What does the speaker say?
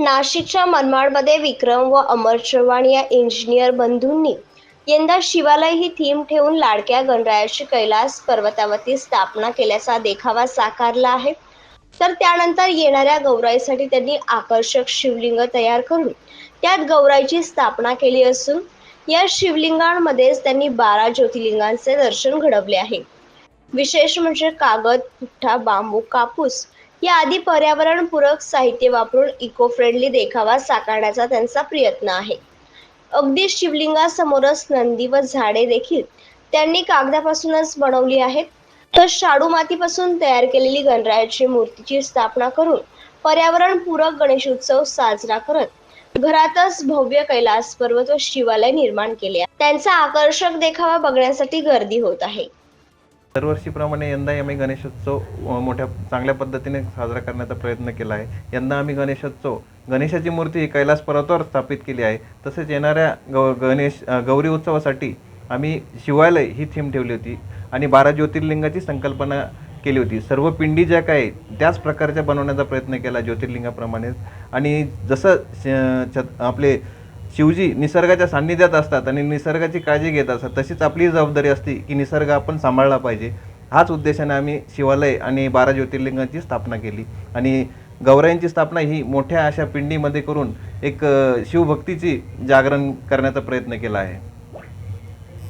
नाशिकच्या मनमाडमध्ये विक्रम व अमर चव्हाण या इंजिनियर बंधूंनी यंदा शिवालय ही थीम ठेवून लाडक्या गणरायाची कैलास पर्वतावरती स्थापना केल्याचा देखावा साकारला आहे. तर त्यानंतर येणाऱ्या गौराईसाठी त्यांनी आकर्षक शिवलिंग तयार करून त्यात गौराईची स्थापना केली असून या शिवलिंगांमध्येच त्यांनी बारा ज्योतिर्लिंगांचे दर्शन घडवले आहे. विशेष म्हणजे कागद पुठ्ठा बांबू कापूस याआधी पर्यावरणपूरक साहित्य वापरून इको फ्रेंडली देखावा साकारण्याचा त्यांचा प्रयत्न आहे. अगदी शिवलिंगासमोरच नंदी व झाडे देखील त्यांनी कागदापासूनच बनवली आहेत. तर शाडू मातीपासून तयार केलेली गणरायाची मूर्तीची स्थापना करून पर्यावरणपूरक गणेशोत्सव साजरा करत घरातच भव्य कैलास पर्वत व शिवालय निर्माण केले आहे. त्यांचा आकर्षक देखावा बघण्यासाठी गर्दी होत आहे. दरवर्षीप्रमाणे यंदा आम्ही गणेशोत्सव मोठ्या चांगल्या पद्धतीने साजरा करण्याचा प्रयत्न केला आहे. यंदा आम्ही गणेशोत्सव गणेशाची मूर्ती ही कैलास पर्वतावर स्थापित केली आहे. तसेच येणाऱ्या गौ गणेश गौरी उत्सवासाठी आम्ही शिवालय ही थीम ठेवली होती आणि बारा ज्योतिर्लिंगाची संकल्पना केली होती. सर्व पिंडी ज्या काय त्याच प्रकारच्या बनवण्याचा प्रयत्न केला ज्योतिर्लिंगाप्रमाणेच. आणि जसं श- छत आपले शिवजी निसर्गाच्या सान्निध्यात असतात आणि निसर्गाची काळजी घेत असतात. तशीच आपली जबाबदारी असते की निसर्ग आपण सांभाळला पाहिजे. हाच उद्देशाने आम्ही शिवालय आणि बारा ज्योतिर्लिंगांची स्थापना केली. आणि गौराईंची स्थापना ही मोठ्या अशा पिंडीमध्ये करून एक शिवभक्तीची जागरण करण्याचा प्रयत्न केला आहे.